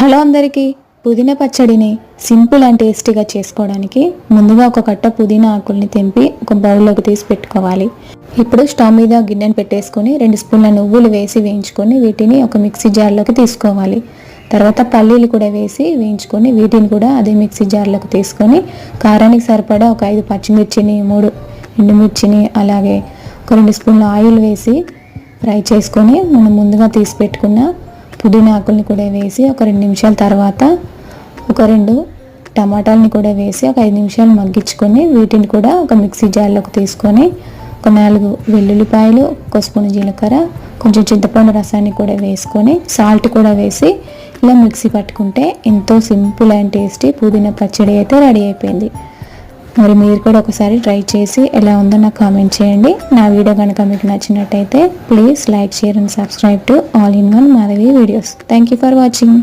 Hello అందరికీ పుదీనా పచ్చడిని సింపుల్ అండ్ టేస్టీగా చేసుకోవడానికి ముందుగా ఒక కట్ట పుదీనా ఆకుల్ని తెంపి ఒక బౌల్లోకి తీసి పెట్టుకోవాలి. ఇప్పుడు స్టవ్ మీద గిన్నెను పెట్టేసుకొని రెండు స్పూన్ల నువ్వులు వేసి వేయించుకొని వీటిని ఒక మిక్సీ జార్లోకి తీసుకోవాలి. తర్వాత పల్లీలు కూడా వేసి వేయించుకొని వీటిని కూడా అదే మిక్సీ జార్లోకి తీసుకొని కారానికి సరిపడా ఒక ఐదు పచ్చిమిర్చిని మూడు ఎండుమిర్చిని అలాగే ఒక రెండు స్పూన్ల ఆయిల్ వేసి ఫ్రై చేసుకొని మనం ముందుగా తీసి పెట్టుకున్న పుదీనా ఆకుల్ని కూడా వేసి ఒక రెండు నిమిషాల తర్వాత ఒక రెండు టమాటాలని కూడా వేసి ఒక ఐదు నిమిషాలు మగ్గించుకొని వీటిని కూడా ఒక మిక్సీ జార్లోకి తీసుకొని ఒక నాలుగు వెల్లుల్లిపాయలు ఒక స్పూన్ జీలకర్ర కొంచెం చింతపండు రసాన్ని కూడా వేసుకొని సాల్ట్ కూడా వేసి ఇలా మిక్సీ పట్టుకుంటే ఎంతో సింపుల్ అండ్ టేస్టీ పుదీనా పచ్చడి అయితే రెడీ అయిపోయింది. మరి మీరు కూడా ఒకసారి ట్రై చేసి ఎలా ఉందో నాకు కామెంట్ చేయండి. నా వీడియో కనుక మీకు నచ్చినట్టయితే please like share and subscribe to all in one Madhavi videos. Thank you for watching